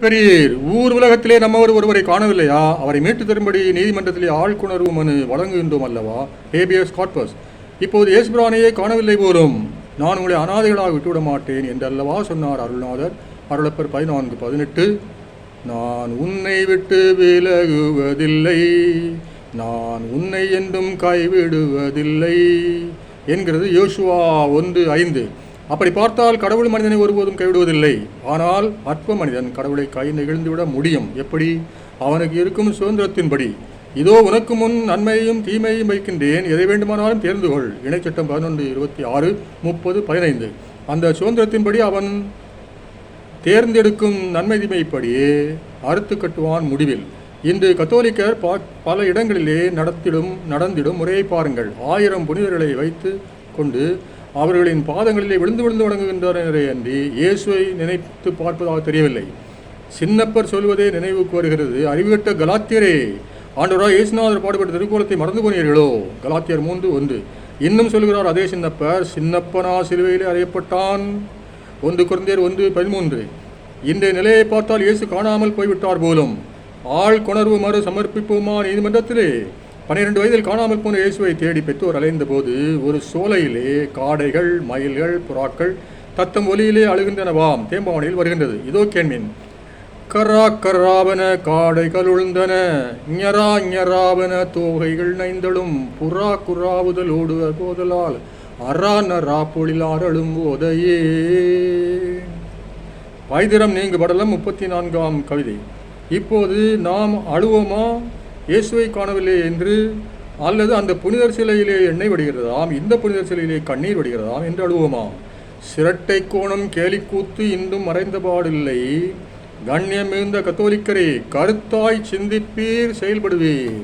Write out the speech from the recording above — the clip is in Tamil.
பெரியர் ஊர் உலகத்திலே நம்மவர் ஒருவரை காணவில்லையா? அவரை மீட்டு தரும்படி நீதிமன்றத்திலே ஆழ்குணர்வு மனு வழங்குகின்றோம் அல்லவா? ஹேபியஸ் கார்பஸ் இப்போது இயேசுபிரானையே காணவில்லை போலும் நான் உங்களை அனாதைகளாக விட்டுவிட மாட்டேன் என்று அல்லவா சொன்னார் அருள்நாதர். அருளப்பர் பதினான்கு பதினெட்டு. நான் உன்னை விட்டு விலகுவதில்லை. நான் உன்னை என்றும் கைவிடுவதில்லை. என்கிறது யோசுவா ஒன்று ஐந்து. அப்படி பார்த்தால் கடவுள் மனிதனை ஒருபோதும் கைவிடுவதில்லை. ஆனால் அற்ப மனிதன் கடவுளை கை நெகிழ்ந்துவிட முடியும். எப்படி? அவனுக்கு இருக்கும் சுதந்திரத்தின்படி. இதோ உனக்கு முன் நன்மையையும் தீமையையும் வைக்கின்றேன். எதை வேண்டுமானாலும் தேர்ந்து கொள். இணைச்சட்டம் பதினொன்று இருபத்தி ஆறு முப்பது பதினைந்து. அந்த சுதந்திரத்தின்படி அவன் தேர்ந்தெடுக்கும் நன்மை தீமைப்படியே அறுத்து கட்டுவான் முடிவில். இன்று கத்தோலிக்கர் பா பல இடங்களிலே நடத்திடும் நடந்திடும் முறையை பாருங்கள். ஆயிரம் புனிதர்களை வைத்து கொண்டு அவர்களின் பாதங்களிலே விழுந்து விழுந்து வணங்குகின்றனரே அன்றி இயேசுவை நினைத்து பார்ப்பதாக தெரியவில்லை. சின்னப்பர் சொல்வதே நினைவுக்கு வருகிறது. அறிவுகட்ட கலாத்தியரே ஆண்டவராக இயேசுநாதர் பாடுபட்ட திருக்கோலத்தை மறந்து போனீர்களோ? கலாத்தியர் மூன்று ஒன்று. இன்னும் சொல்கிறார் அதே சின்னப்பர் சின்னப்பனா சிலுவையிலே அறியப்பட்டான். ஒன்று குழந்தையர் ஒன்று பதிமூன்று. இன்றைய நிலையை பார்த்தால் இயேசு காணாமல் போய்விட்டார் போலும். ஆள் கொணர்வு மறு சமர்ப்பிப்போமா நீதிமன்றத்திலே? பன்னிரண்டு வயதில் காணாமல் போன இயேசுவை தேடி பெற்றோர் அலைந்தபோது ஒரு சோலையிலே காடைகள் மயில்கள் புறாக்கள் தத்தம் ஒலியிலே அழுகின்றனவாம். தேம்பாவணியில் வருகின்றது. இதோ கேண்மீன் கரா கராவன காடைகள் உழுந்தன. ஞரா ஞராவன தோகைகள் நைந்தளும் புறா குறாவுதல் ஓடுவ போதலால் அரா நரா பொழிலாரழும் போதையே. வைத்திரம் நீங்கு படலம் முப்பத்தி நான்காம் கவிதை. இப்போது நாம் அழுவோமா? இயேசுவை காணவில்லை என்று அல்லது அந்த புனிதர் சிலையிலே எண்ணெய் வடிகிறதாம் இந்த புனிதர் சிலையிலே கண்ணீர் வடிகிறதாம் என்று அழுவோமாம் சிரட்டை கோணம் கேலிக்கூத்து இன்றும் மறைந்தபாடில்லை. கண்ணியம் மிகுந்த கத்தோலிக்கரே கருத்தாய் சிந்திப்பீர் செயல்படுவீர்.